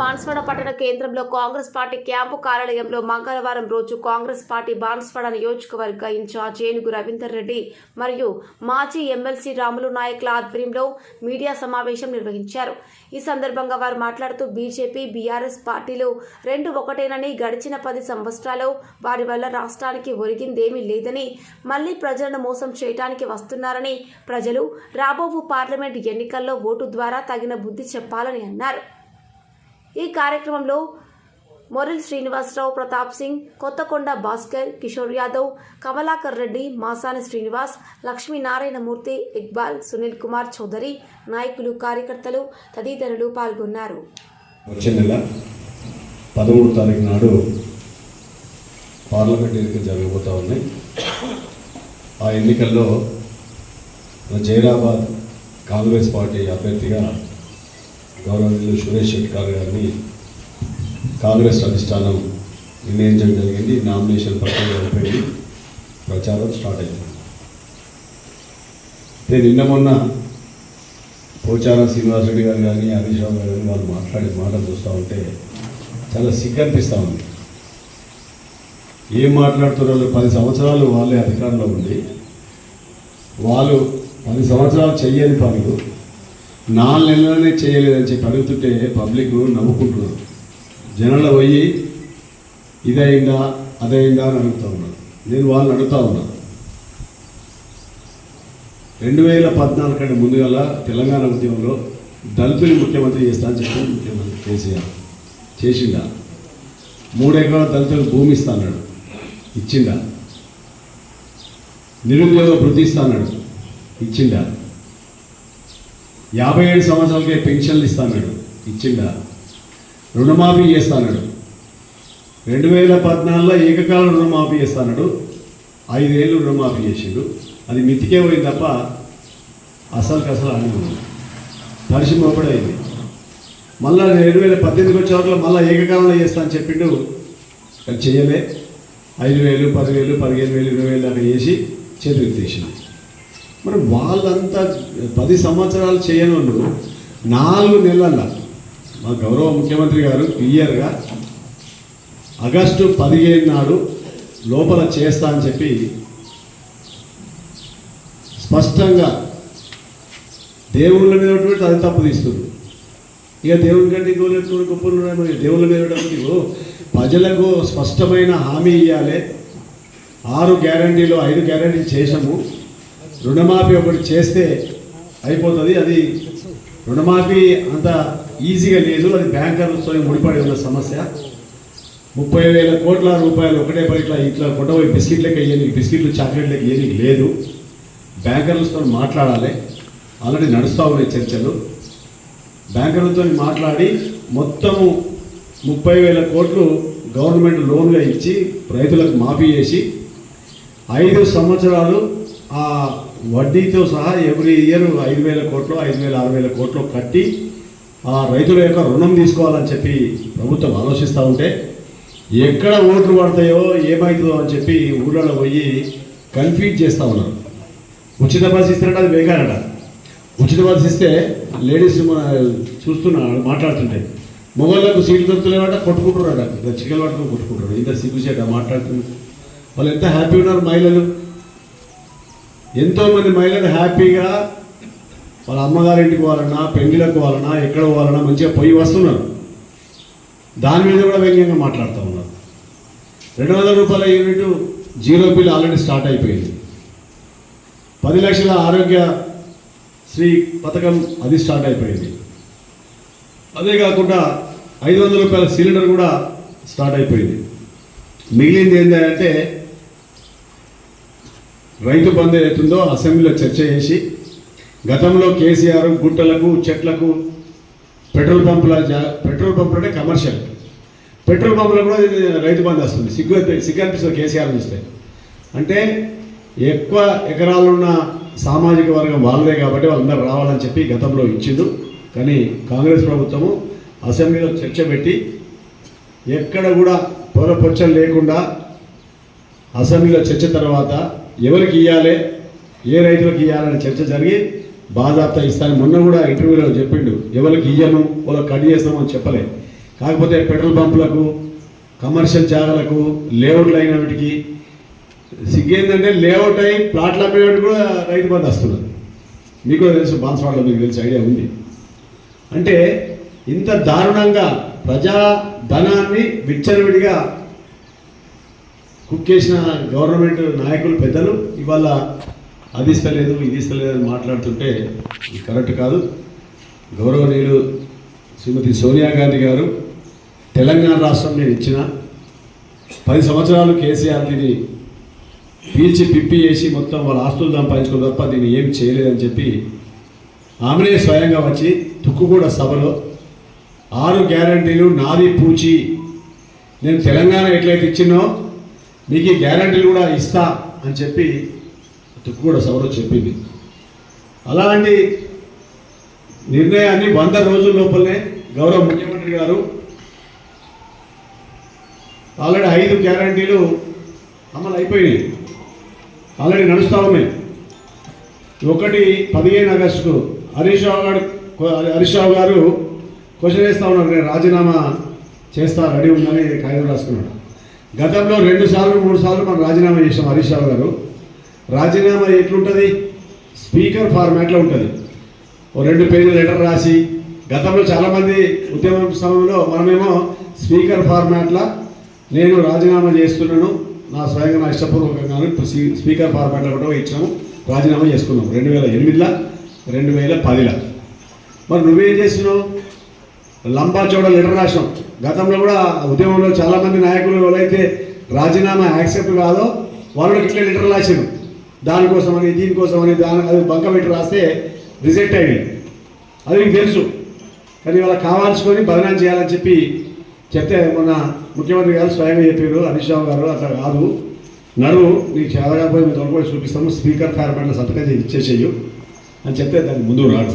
బాన్స్వాడ పట్టణ కేంద్రంలో Congress party camp కార్యాలయంలో మంగళవారం రోజు కాంగ్రెస్ పార్టీ బాన్స్వాడ నియోజకవర్గ ఇన్ఛార్జ్ ఏనుగు రవీందర్ రెడ్డి మరియు మాజీ ఎమ్మెల్సీ రాములు నాయక్ల ఆధ్వర్యంలో మీడియా సమావేశం నిర్వహించారు. ఈ సందర్భంగా వారు మాట్లాడుతూ బీజేపీ బీఆర్ఎస్ పార్టీలు రెండు ఒకటేనని గడిచిన పది సంవత్సరాలు వారి వల్ల రాష్ట్రానికి ఒరిగిందేమీ లేదని మళ్ళీ ప్రజలను మోసం చేయడానికి వస్తున్నారని ప్రజలు రాబోవు పార్లమెంట్ ఎన్నికల్లో ఓటు ద్వారా తగిన బుద్ధి చెప్పాలని అన్నారు. ఈ కార్యక్రమంలో మొరిల్ శ్రీనివాసరావు ప్రతాప్ సింగ్ కొత్తకొండ భాస్కర్ కిషోర్ యాదవ్ కమలాకర్ రెడ్డి మాసాని శ్రీనివాస్ లక్ష్మీనారాయణమూర్తి ఇక్బాల్ సునీల్ కుమార్ చౌదరి నాయకులు కార్యకర్తలు తదితరులు పాల్గొన్నారు. వచ్చే నెల పదమూడు తారీఖు నాడు పార్లమెంట్ ఎన్నికలు జరగబోతా ఉన్నాయి. ఆ ఎన్నికల్లో జైరాబాద్ కాంగ్రెస్ పార్టీ అభ్యర్థిగా గౌరవనీయులు సురేష్ శెట్టికార్ గారిని కాంగ్రెస్ అధిష్టానం నిర్ణయించడం జరిగింది. నామినేషన్ ప్రక్రియ అయిపోయింది. ప్రచారం స్టార్ట్ అయింది. అయితే నిన్న మొన్న పోచారం శ్రీనివాసరెడ్డి గారు కానీ హరీష్ రావు గారు కానీ వాళ్ళు మాట్లాడే మాటలు చూస్తూ ఉంటే చాలా సిగ్గు అనిపిస్తూ ఉంది. ఏం మాట్లాడుతున్నారో పది సంవత్సరాలు వాళ్ళే అధికారంలో ఉండి వాళ్ళు పది సంవత్సరాలు చెయ్యని పనులు నాలుగు నెలలోనే చేయలేదని చెప్పి అడుగుతుంటే పబ్లిక్ నవ్వుకుంటున్నారు. జనాలు పోయి ఇదైందా అదైందా అని అడుగుతూ ఉన్నారు. నేను వాళ్ళని అడుగుతూ ఉన్నాను రెండు వేల పద్నాలుగు కంటే ముందుగల తెలంగాణ ఉద్యమంలో దళితుని ముఖ్యమంత్రి చేస్తా అని చెప్పి ముఖ్యమంత్రి కేసీఆర్ చేసిండా. మూడెకరాల దళితులకు భూమి ఇస్తా అన్నాడు. ఇచ్చిండా. నిరుద్యోగ వృద్ధి ఇస్తా అన్నాడు. ఇచ్చిండా. యాభై ఏడు సంవత్సరాలకే పెన్షన్లు ఇస్తాడు అన్నాడు ఇచ్చిండా? రుణమాఫీ చేస్తాడు రెండు వేల పద్నాలుగులో ఏకకాల రుణమాఫీ చేస్తాడు ఐదేళ్ళు రుణమాఫీ చేసిండు. అది మితికే పోయింది తప్ప అసలుకి అసలు అనుకుంది పరిశ్రమ ఒకటి అయింది మళ్ళా రెండు వేల పద్దెనిమిదికి వచ్చే వరకు మళ్ళీ ఏకకాలంలో చేస్తా అని చెప్పిండు. అది చేయలే ఐదు వేలు పదివేలు పదిహేను వేలు ఇరవై వేలు దాకా చేసి చేతులు తీసింది మరి వాళ్ళంతా పది సంవత్సరాలు చేయని నాలుగు నెలల మా గౌరవ ముఖ్యమంత్రి గారు క్లియర్గా ఆగస్టు పదిహేను నాడు లోపల చేస్తా అని చెప్పి స్పష్టంగా దేవుళ్ళ మీద ఉన్నటువంటి అది తప్పు తీస్తుంది ఇక దేవుని కంటే గోలెట్టు గొప్పలు మరి. దేవుళ్ళ మీద ఉన్నటువంటి ప్రజలకు స్పష్టమైన హామీ ఇవ్వాలి ఆరు గ్యారంటీలో ఐదు గ్యారంటీలు చేసాము రుణమాఫీ ఒకటి చేస్తే అయిపోతుంది. అది రుణమాఫీ అంత ఈజీగా లేదు. అది బ్యాంకర్లతో ముడిపడి ఉన్న సమస్య. ముప్పై వేల కోట్ల రూపాయలు ఒకటే పని ఇట్లా ఇట్లా కొట్టబోయి బిస్కెట్లకి అయ్యేది బిస్కెట్లు చాక్లెట్లకి ఏది లేదు. బ్యాంకర్లతో మాట్లాడాలి. ఆల్రెడీ నడుస్తూ ఉన్నాయి చర్చలు. బ్యాంకర్లతో మాట్లాడి మొత్తము ముప్పై వేల కోట్లు గవర్నమెంట్ లోన్గా ఇచ్చి రైతులకు మాఫీ చేసి ఐదు సంవత్సరాలు ఆ వడ్డీతో సహా ఎవ్రీ ఇయర్ ఐదు వేల కోట్లు ఐదు వేల ఆరు వేల కోట్లు కట్టి ఆ రైతుల యొక్క రుణం తీసుకోవాలని చెప్పి ప్రభుత్వం ఆలోచిస్తూ ఉంటే ఎక్కడ ఓట్లు పడతాయో ఏమవుతుందో అని చెప్పి ఊళ్ళలో పోయి కన్ఫ్యూజ్ చేస్తూ ఉన్నారు. ఉచిత బస్ ఇస్తారంటే అది బేకారట. ఉచిత బస్సు ఇస్తే లేడీస్ మన చూస్తున్నా మాట్లాడుతుంటే మొగళ్ళకు సీట్లు దొరుకుతలేవట కొట్టుకుంటున్నారట. చికెన్ పట్టుకుని కొట్టుకుంటారు ఇంత సిగ్గుచేట మాట్లాడుతున్నారు. వాళ్ళు ఎంత హ్యాపీ ఉన్నారు మహిళలు? ఎంతోమంది మహిళలు హ్యాపీగా వాళ్ళ అమ్మగారింటికి పోవాలన్నా పెళ్ళిలకు పోవాలన్నా ఎక్కడ పోవాలన్నా మంచిగా పోయి వస్తున్నారు. దాని మీద కూడా వ్యంగ్యంగా మాట్లాడుతూ ఉన్నారు. రెండు వందల రూపాయల unit zero bill already start అయిపోయింది. పది లక్షల ఆరోగ్య శ్రీ పథకం అది స్టార్ట్ అయిపోయింది. అదే కాకుండా ఐదు వందల రూపాయల సిలిండర్ కూడా స్టార్ట్ అయిపోయింది. మిగిలింది ఏంటంటే రైతు బంధు ఏదైతుందో అసెంబ్లీలో చర్చ చేసి గతంలో కేసీఆర్ గుట్టలకు చెట్లకు పెట్రోల్ పంపుల పెట్రోల్ పంపులు అంటే కమర్షియల్. పెట్రోల్ పంపులో కూడా రైతు బంధు వస్తుంది. సిగ్గు సిగ్గు అనిపిస్తుంది కేసీఆర్ చూస్తే. అంటే ఎక్కువ ఎకరాలున్న సామాజిక వర్గం వాళ్ళదే కాబట్టి వాళ్ళందరూ రావాలని చెప్పి గతంలో ఇచ్చిండు. కానీ కాంగ్రెస్ ప్రభుత్వము అసెంబ్లీలో చర్చ పెట్టి ఎక్కడ కూడా పొరపొచ్చలు లేకుండా అసెంబ్లీలో చర్చ తర్వాత ఎవరికి ఇవ్వాలి ఏ రైతులకు ఇవ్వాలనే చర్చ జరిగి బాధాప్త ఇస్తాను మొన్న కూడా ఇంటర్వ్యూలో చెప్పిండు. ఎవరికి ఇయ్యను వాళ్ళకి కట్ చేస్తామని చెప్పలే. కాకపోతే పెట్రోల్ పంపులకు కమర్షియల్ జాగాలకు లేఅవుట్లు అయిన వాటికి సిగ్గేందంటే లేఅవుట్ అయి ప్లాట్లు అమ్మేవాడు కూడా రైతు బంధు వస్తున్నారు. మీకు తెలుసు బాన్స్వాడలో మీకు తెలిసి ఐడియా ఉంది. అంటే ఇంత దారుణంగా ప్రజా ధనాన్ని విచ్చలవిడిగా కుక్ చేసిన గవర్నమెంట్ నాయకులు పెద్దలు ఇవాళ అది ఇస్తలేదు ఇది ఇస్తలేదు అని మాట్లాడుతుంటే ఇది కరెక్ట్ కాదు. గౌరవనీయులు శ్రీమతి సోనియా గాంధీ గారు తెలంగాణ రాష్ట్రం నేను ఇచ్చిన పది సంవత్సరాలు కేసీఆర్ దీన్ని పీల్చి పిప్పి చేసి మొత్తం వాళ్ళ ఆస్తులు సంపాదించుకుని తప్ప దీన్ని ఏం చేయలేదని చెప్పి ఆమెనే స్వయంగా వచ్చి తుక్కుగూడ సభలో ఆరు గ్యారంటీలు నాది పూచి. నేను తెలంగాణ ఎట్లయితే ఇచ్చినో మీకు ఈ గ్యారంటీలు కూడా ఇస్తా అని చెప్పి తుక్కుగూడ సభలో చెప్పింది. అలాంటి నిర్ణయాన్ని వంద రోజుల లోపలనే గౌరవ ముఖ్యమంత్రి గారు ఆల్రెడీ ఐదు గ్యారంటీలు అమలు అయిపోయినాయి ఆల్రెడీ నడుస్తూ ఉన్నాయి. ఒకటి పదిహేను ఆగస్టుకు హరీష్ రావు గారు హరీష్ రావు గారు క్వశ్చన్ వేస్తూ ఉన్నారు నేను రాజీనామా చేస్తా రెడీ ఉందని కాగితం రాసుకున్నాడు. గతంలో రెండు సార్లు మూడు సార్లు మనం రాజీనామా చేసాం హరీష్ రావు గారు. రాజీనామా ఎట్లుంటుంది? స్పీకర్ ఫార్మాట్లో ఉంటుంది. ఓ రెండు పేజీల లెటర్ రాసి గతంలో చాలామంది ఉద్యమ సమయంలో మనమేమో స్పీకర్ ఫార్మాట్లో నేను రాజీనామా చేస్తున్నాను నా స్వయంగా నా ఇష్టపూర్వకంగా స్పీకర్ ఫార్మాట్లో కూడా ఇచ్చాము రాజీనామా చేసుకున్నాం. రెండు వేల ఎనిమిదిలో రెండు వేల పదిలో. మరి నువ్వేం చేసినావు లంబాచోడ లెటర్ రాసాం గతంలో కూడా ఉద్యమంలో చాలామంది నాయకులు ఎవరైతే రాజీనామా యాక్సెప్ట్ కాదో వాళ్ళు ఇట్లా లెటర్ రాసాను దానికోసమని దీనికోసమని దాని అది బంక పెట్టి రాస్తే రిజెక్ట్ అయ్యింది అది మీకు తెలుసు. కానీ వాళ్ళకి కావాల్సుకొని బదనాం చేయాలని చెప్పి చెప్తే మొన్న ముఖ్యమంత్రి గారు స్వయంగా చెప్పారు. అమిత్ రావు గారు అట్లా కాదు. నడు నీకు చాలా కాకపోతే మేము తొలగిపోయి చూపిస్తాము. స్పీకర్ ఫార్మాట్లో సంతకం ఇచ్చేసేయు అని చెప్తే దానికి ముందు రాడు.